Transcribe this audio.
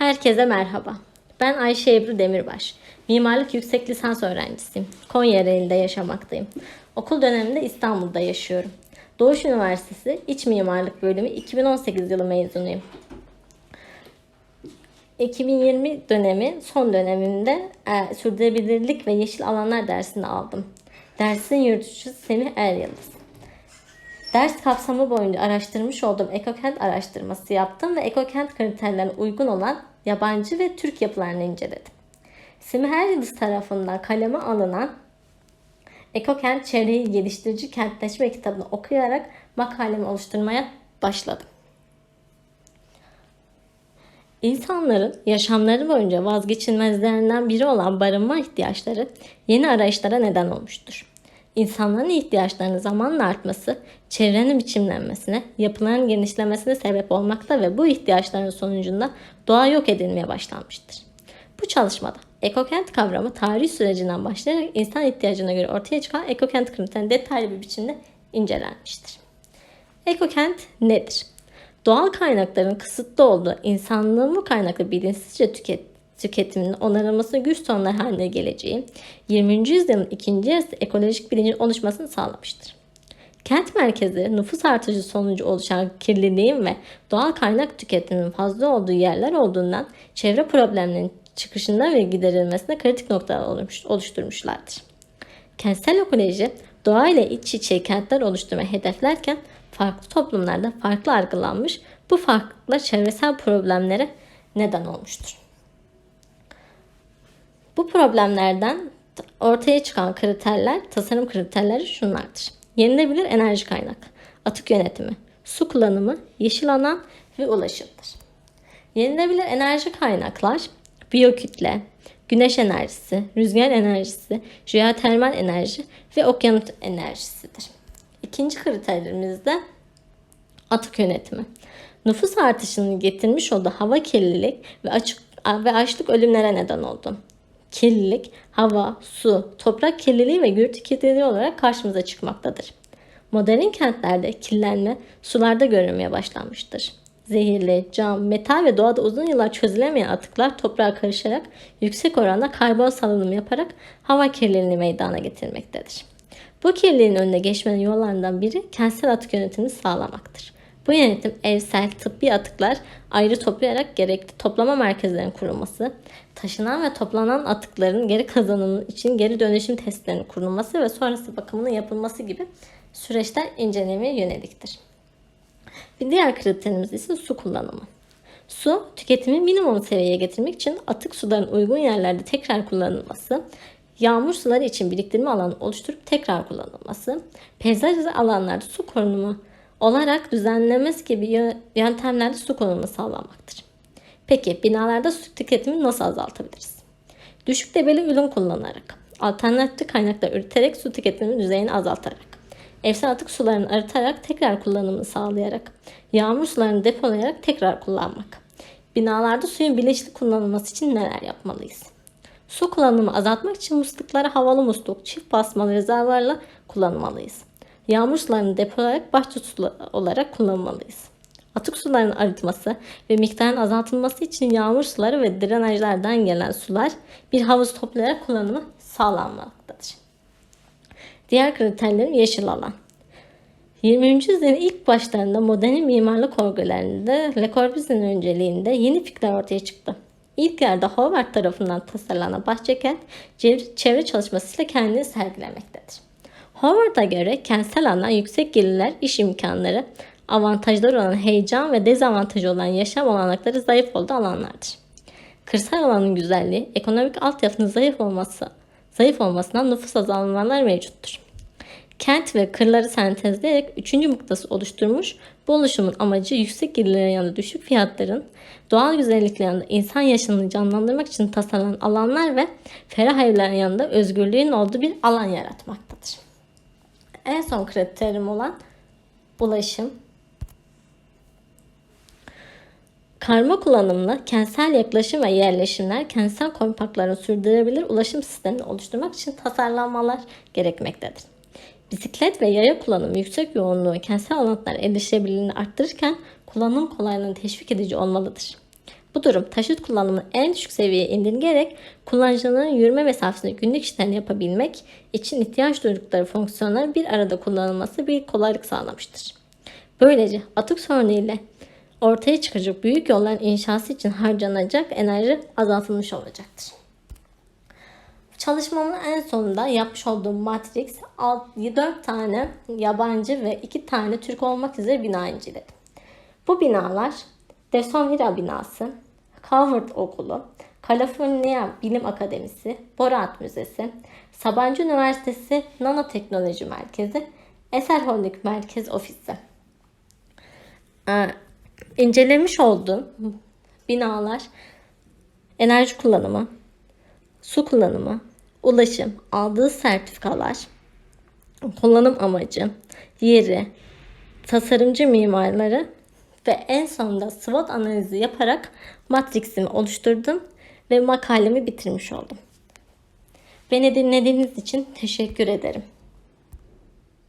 Herkese merhaba. Ben Ayşe Ebru Demirbaş. Mimarlık yüksek lisans öğrencisiyim. Konya Ereğli'de yaşamaktayım. Okul döneminde İstanbul'da yaşıyorum. Doğuş Üniversitesi İç Mimarlık Bölümü 2018 yılı mezunuyum. 2020 dönemi son döneminde e, sürdürülebilirlik ve yeşil alanlar dersini aldım. Dersin yürütücüsü Semih Er Yıldız. Ders kapsamı boyunca araştırmış olduğum ekokent araştırması yaptım ve ekokent kriterlerine uygun olan yabancı ve Türk yapılarını inceledim. Semih Er Yıldız tarafından kaleme alınan Ekokent Çevreyi Geliştirici Kentleşme kitabını okuyarak makalemi oluşturmaya başladım. İnsanların yaşamları boyunca vazgeçilmezlerinden biri olan barınma ihtiyaçları yeni arayışlara neden olmuştur. İnsanların ihtiyaçlarının zamanla artması, çevrenin biçimlenmesine, yapıların genişlemesine sebep olmakta ve bu ihtiyaçların sonucunda doğa yok edilmeye başlanmıştır. Bu çalışmada ekokent kavramı tarih sürecinden başlayarak insan ihtiyacına göre ortaya çıkan ekokent kriterini detaylı bir biçimde incelenmiştir. Ekokent nedir? Doğal kaynakların kısıtlı olduğu insanlığın bu kaynaklı bilinçsizce tüket, tüketiminin onarılmasını güç sorunlar haline geleceği 20. yüzyılın ikinci yarısı ekolojik bilincin oluşmasını sağlamıştır. Kent merkezi nüfus artışı sonucu oluşan kirliliğin ve doğal kaynak tüketiminin fazla olduğu yerler olduğundan çevre problemlerinin çıkışında ve giderilmesine kritik noktalar oluşturmuşlardır. Kentsel ekoloji doğayla iç içe kentler oluşturmayı hedeflerken farklı toplumlarda farklı algılanmış bu farklılıklar çevresel problemlere neden olmuştur. Bu problemlerden ortaya çıkan kriterler, tasarım kriterleri şunlardır. Yenilebilir enerji kaynak, atık yönetimi, su kullanımı, yeşil alan ve ulaşımdır. Yenilebilir enerji kaynaklar biyokütle, güneş enerjisi, rüzgar enerjisi, jeotermal enerji ve okyanus enerjisidir. İkinci kriterimiz de atık yönetimi. Nüfus artışının getirmiş olduğu hava kirlilik ve açık ve açlık ölümlere neden oldu. Kirlilik, hava, su, toprak kirliliği ve gürültü kirliliği olarak karşımıza çıkmaktadır. Modern kentlerde kirlenme sularda görülmeye başlanmıştır. Zehirli, cam, metal ve doğada uzun yıllar çözülemeyen atıklar toprağa karışarak yüksek oranda karbon salınımı yaparak hava kirliliğini meydana getirmektedir. Bu kirliliğin önüne geçmenin yollarından biri kentsel atık yönetimini sağlamaktır. Bu yönetim evsel, tıbbi atıklar ayrı toplayarak gerekli toplama merkezlerinin kurulması, taşınan ve toplanan atıkların geri kazanımı için geri dönüşüm testlerinin kurulması ve sonrası bakımının yapılması gibi süreçler incelemeye yöneliktir. Bir diğer kriterimiz ise su kullanımı. Su tüketimi minimum seviyeye getirmek için atık suların uygun yerlerde tekrar kullanılması, yağmur suları için biriktirme alanı oluşturup tekrar kullanılması, peyzaj alanlarda su korunumu olarak düzenlemesi gibi yöntemlerde su konumu sağlanmaktır. Peki binalarda su tüketimini nasıl azaltabiliriz? Düşük debeli ürün kullanarak, alternatif kaynaklar üreterek su tüketimi düzeyini azaltarak, evsel atık sularını arıtarak tekrar kullanımını sağlayarak, yağmur sularını depolayarak tekrar kullanmak. Binalarda suyun bilinçli kullanılması için neler yapmalıyız? Su kullanımı azaltmak için muslukları havalı musluk, çift basmalı rezervuarla kullanmalıyız. Yağmur sularını depolayarak bahçe suları olarak kullanmalıyız. Atık sularının arıtması ve miktarın azaltılması için yağmur suları ve drenajlardan gelen sular bir havuz toplayarak kullanımı sağlanmaktadır. Diğer kriterlerim yeşil alan. 20. yüzyılın ilk başlarında modern mimarlık örgülerinde Le Corbusier'in önceliğinde yeni fikirler ortaya çıktı. İlk yerde Howard tarafından tasarlanan Bahçekent çevre çalışmasıyla kendini sergilemektedir. Howard'a göre kentsel alan yüksek gelirler, iş imkanları, avantajları olan heyecan ve dezavantajı olan yaşam olanakları zayıf olduğu alanlardır. Kırsal alanın güzelliği, ekonomik altyapının zayıf olması, zayıf olmasından nüfus azalmalar mevcuttur. Kent ve kırları sentezleyerek üçüncü mıknatıs oluşturmuş, bu oluşumun amacı yüksek gelirlerin yanında düşük fiyatların, doğal güzelliklerin yanında insan yaşamını canlandırmak için tasarlanan alanlar ve ferah evlerin yanında özgürlüğün olduğu bir alan yaratmaktadır. En son kriterim olan ulaşım. Karma kullanımlı kentsel yaklaşım ve yerleşimler kentsel kompakların sürdürülebilir ulaşım sistemini oluşturmak için tasarlanmalar gerekmektedir. Bisiklet ve yaya kullanımı yüksek yoğunluğu kentsel alanlar erişebilirliğini arttırırken kullanım kolaylığını teşvik edici olmalıdır. Bu durum taşıt kullanımını en düşük seviyeye indirgerek kullanıcının yürüme mesafesinde günlük işlerini yapabilmek için ihtiyaç duydukları fonksiyonların bir arada kullanılması bir kolaylık sağlamıştır. Böylece atık sorunu ile ortaya çıkacak büyük yolların inşası için harcanacak enerji azaltılmış olacaktır. Çalışmamın en sonunda yapmış olduğum Matrix 4 tane yabancı ve 2 tane Türk olmak üzere bina inceledim. Bu binalar Desonvira binası, Harvard Okulu, Kaliforniya Bilim Akademisi, Borat Müzesi, Sabancı Üniversitesi Nanoteknoloji Merkezi, Eser Holding Merkez Ofisi. Ee, incelemiş olduğum binalar enerji kullanımı, su kullanımı, ulaşım, aldığı sertifikalar, kullanım amacı, yeri, tasarımcı mimarları ve en sonunda SWOT analizi yaparak Matrix'imi oluşturdum ve makalemi bitirmiş oldum. Beni dinlediğiniz için teşekkür ederim.